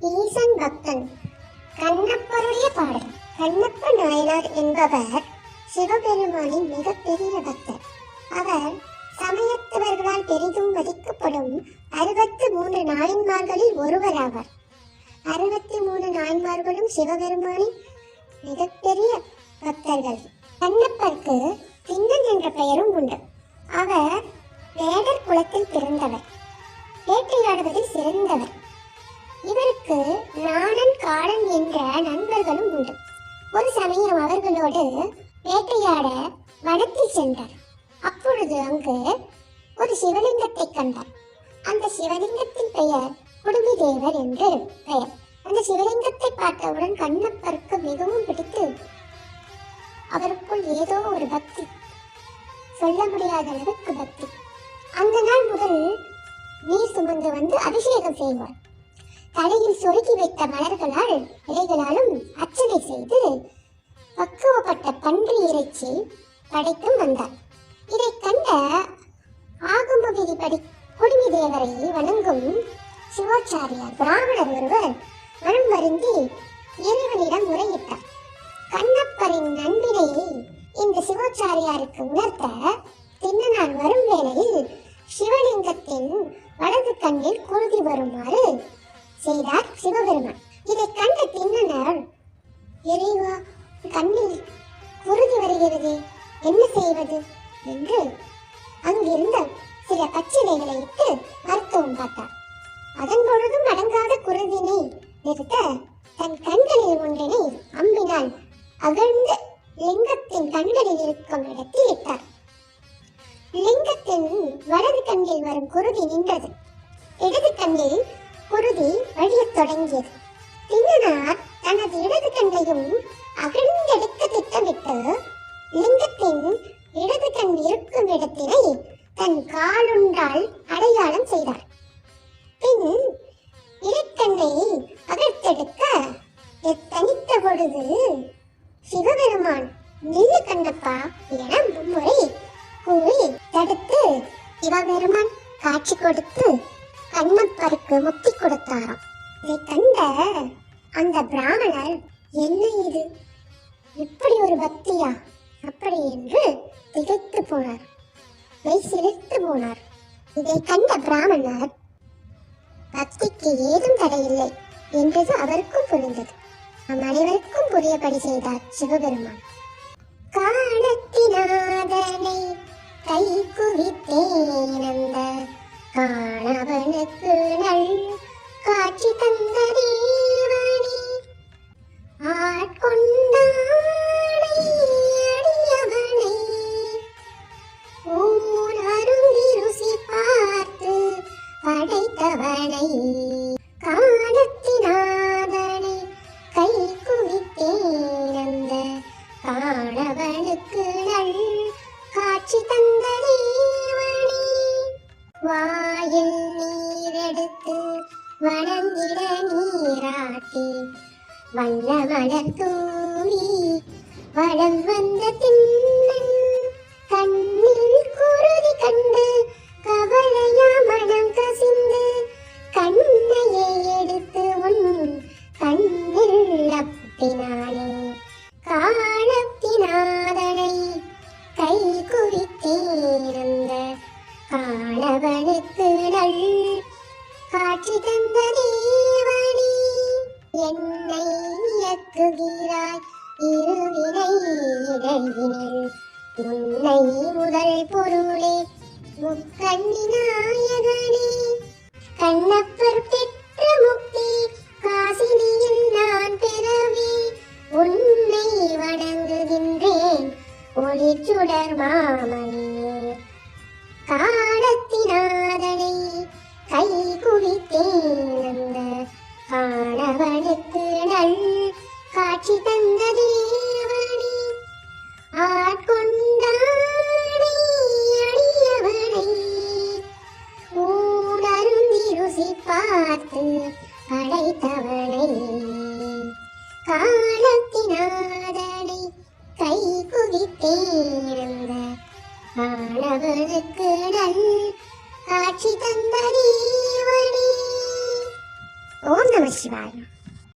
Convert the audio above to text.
ஈசன் பக்தன். கண்ணப்பருடைய பாடல். கண்ணப்ப நாயனார் என்பவர் சிவபெருமானின் மிகப்பெரிய பக்தர். அவர் சமயத்தவர்களால் பெரிதும் மதிக்கப்படும் அறுபத்து மூன்று நாயன்மார்களில் ஒருவராவார். அறுபத்தி மூணு நாயன்மார்களும் சிவபெருமானின் மிகப்பெரிய பக்தர்கள். கண்ணப்பருக்கு திண்ணன் என்ற பெயரும் உண்டு. அவர் வேடர் குலத்தில் பிறந்தவர். வேட்டையாடுவதில் என்ற நண்பர்களும் உண்டு. ஒரு சமயம் அவர்களோடு வேட்டையாட வடத்தில் சென்றார். அப்பொழுது அங்கு ஒரு சிவலிங்கத்தை கண்டார். அந்த சிவலிங்கத்தின் பெயர் குடுமி தேவர் என்று பெயர். அந்த சிவலிங்கத்தை பார்த்தவுடன் கண்ணப்பருக்கு மிகவும் பிடித்து அவருக்குள் ஏதோ ஒரு பக்தி. சொல்ல முடியாத அளவுக்கு பக்தி. அந்த நாள் முதல் நீர் சுமந்து வந்து அபிஷேகம் செய்வார். தலையில் சொருகி வைத்த மலர்களால் இலைகளாலும் அர்ச்சனை செய்து பக்குவப்பட்ட பன்றி இறைச்சி படைத்தும் வந்தார். இதை கண்ட ஆகம விதிப்படி குடுமி தேவரை வணங்கும் சிவாச்சாரியார் பிராமணர் ஒருவர் மனம் வருந்தி இறைவனிடம் முறையிட்டார். கண்ணப்பரின் நண்பினை இந்த சிவாச்சாரியாருக்கு உணர்த்த தின்னனான் வரும் வேளையில் சிவலிங்கத்தின் வலது கண்ணில் குருதி வருமாறு செய்தார் சிவபெருமான். இதை கண்ட தின்னனார் இறைவா கண்ணில் குருதி வருகிறது. என்ன செய்வது? என்று அங்கிருந்த சில பச்சிலைகளை இட்டு மருத்துவம் பார்த்தார். அதன் பொழுதும் அடங்காத குருதினை நிறுத்த தன் கண்களில் ஒன்றினை அம்பினால் அகழ்ந்து லிங்கத்தின் கண்களில் இருக்கும் இடத்தில் இட்டார். லிங்கத்தின் வலது கண்ணில் வரும் குருதி நின்றது. இடது கண்ணில் குருதி வழியத் தொடங்கியது. திண்ணனார் தனது இடது கண்ணையும் அகழ்ந்தெடுக்க திட்டமிட்டு லிங்கத்தின் இடது கண் இருக்கும் இடத்தினை தன் காலுண்டால் அடையாளம் செய்தார். பின் இடக்கண்ணை அகழ்த்தெடுக்க எத்தனித்த பொழுது சிவபெருமான் நில்ல கண்ணப்பா என மும்முறை கூறி தடுத்து சிவபெருமான் காட்சி கொடுத்து கண்ணப்பருக்கு முத்தி கொடுத்தாராம். இதை கண்ட அந்த பிராமணர் என்ன இது? இப்படி ஒரு பக்தியா? அப்படி என்று திகைத்து போனார். மெய் சிலிர்த்து போனார். இதை கண்ட பிராமணர் பக்திக்கு ஏதும் தடையில்லை என்றது அவருக்கும் புரிந்தது. நம் அனைவருக்கும் புரியபடி செய்தார் சிவபெருமான். காலத்தினாதனை கை குவித்தேனந்த காணவனுக்கு நல் காட்சி தந்த தேவனே. ஆட்கொண்டானை அடியவனை. ஊர் அருந்தி ருசி பார்த்து படைத்தவனை நீரெடுத்து வணங்கிட நீராட்டி வண்ண மலர் தூவி வளம் வந்த திண்ணன் கண்ணில் குருதி கண்டு கவலையா மனம் கசிந்து கண்ணையை எடுத்து உன் கண்ணில் அப்பினானே காலத்தினாதனை கை குறித்தேர்ந்த காணவனுக்கு நல் காட்சி தந்த தேவனே என்னை இயக்குகிறாய் இருவினை இடையினில் முன்னை முதல் பொருளே முக்கண்ணி நாயகனே. கண்ணப்பர் பெற்ற முக்தி காசினியில் நான் பெறவே. உன்னை வணங்குகின்றேன் ஒளி சுடர் மாமணி. காட்சி தந்த தேவனே ஆட்கொண்டானை அடியவனை. ஊனருந்தி ருசி பார்த்து படைத்தவனை. காலத்தினாதனை கை குவித்தேர்ந்த மாணவனுக்கு நல் காட்சி தந்த தேவனே. ஓம் நம சிவாயம்